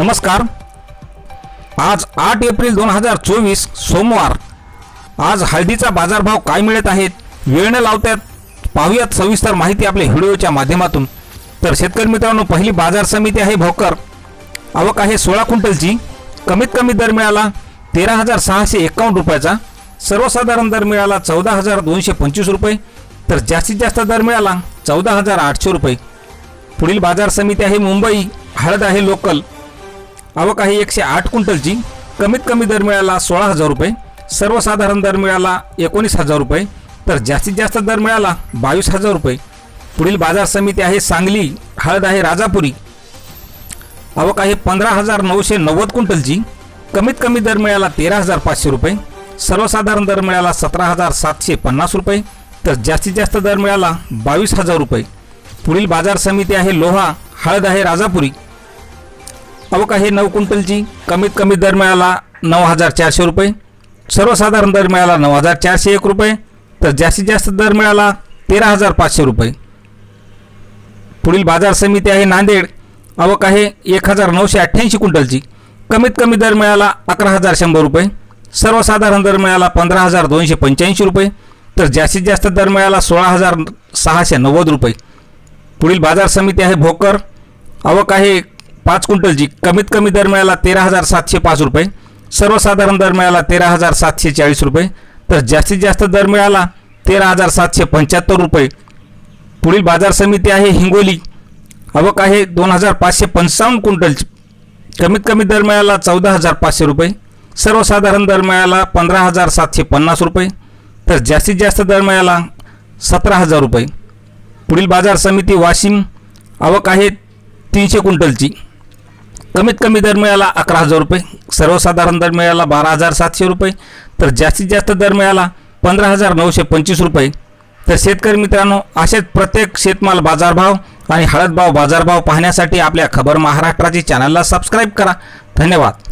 नमस्कार. आज आठ एप्रिल दोन हजार चोवीस सोमवार. आज हळदीचा बाजारभाव काय मिळत आहेत वेळ न लावतात पाहूयात सविस्तर माहिती आपल्या व्हिडिओच्या माध्यमातून. तर शेतकरी मित्रांनो पहिली बाजार समिती आहे भोकर. आवक आहे सोळा क्विंटलची. कमीत कमी दर मिळाला तेरा हजार सहाशे एकावन्न रुपयाचा. सर्वसाधारण दर मिळाला चौदा हजार दोनशे पंचवीस रुपये. तर जास्तीत जास्त दर मिळाला चौदा हजार आठशे रुपये. पुढील बाजार समिती आहे मुंबई. हळद आहे लोकल. आवक आहे एकशे आठ क्विंटलची. कमीत कमी दर मिळाला सोळा हजार रुपये. सर्वसाधारण दर मिळाला एकोणीस हजार रुपये. तर जास्तीत जास्त दर मिळाला बावीस हजार रुपये. पुढील बाजार समिती आहे सांगली हळद आहे राजापुरी. आवक आहे पंधरा हजार नऊशे नव्वद क्विंटलची. कमीत कमी दर मिळाला तेरा हजार पाचशे रुपये. सर्वसाधारण दर मिळाला सतरा हजार सातशे पन्नास रुपये. तर जास्तीत जास्त दर मिळाला बावीस हजार रुपये. पुढील बाजार समिती आहे लोहा हळद आहे राजापुरी. आवक आहे नऊ क्विंटलची कमीत कमी दर मिळाला नऊ हजार चारशे रुपये. सर्वसाधारण दर मिळाला नऊ हजार चारशे एक रुपये. तर जास्तीत जास्त दर मिळाला तेरा हजार पाचशे रुपये. पुढील बाजार समिती आहे नांदेड. आवक आहे एक हजार नऊशे अठ्ठ्याऐंशी क्विंटलची. कमीत कमी दर मिळाला अकरा हजार शंभर रुपये. सर्वसाधारण दर मिळाला पंधरा हजार दोनशे पंच्याऐंशी रुपये. तर जास्तीत जास्त दर मिळाला सोळा हजार सहाशे नव्वद रुपये. पुढील बाजार समिती आहे भोकर. आवक आहे पाच क्विंटलची कमीत कमी दर मिळाला तेरा हजार सातशे पाच रुपये. सर्वसाधारण दर मिळाला तेरा हजार सातशे चाळीस रुपये. तर जास्तीत जास्त दर मिळाला तेरा हजार सातशे पंच्याहत्तर रुपये. पुढील बाजार समिती आहे हिंगोली. आवक आहे दोन हजार पाचशे पंचावन्न क्विंटलची कमीत कमी दर मिळाला चौदा हजार पाचशे रुपये. सर्वसाधारण दर मिळाला पंधरा हजार सातशे पन्नास रुपये. तर जास्तीत जास्त दर मिळाला सतरा हजार रुपये. पुढील बाजार समिती वाशिम. आवक आहे तीनशे क्विंटलची. कमीत कमी दर मिळाला अकरा हजार रुपये. सर्वसाधारण दर मिळाला बारा हजार सातशे रुपये. तर जास्तीत जास्त दर मिळाला पंधरा हजार नऊशे पंचवीस रुपये. तर शेतकरी मित्रांनो असेच प्रत्येक शेतमाल बाजारभाव आणि हळदभाव बाजारभाव पाहण्यासाठी आपल्या खबर महाराष्ट्राची चॅनलला सबस्क्राईब करा. धन्यवाद.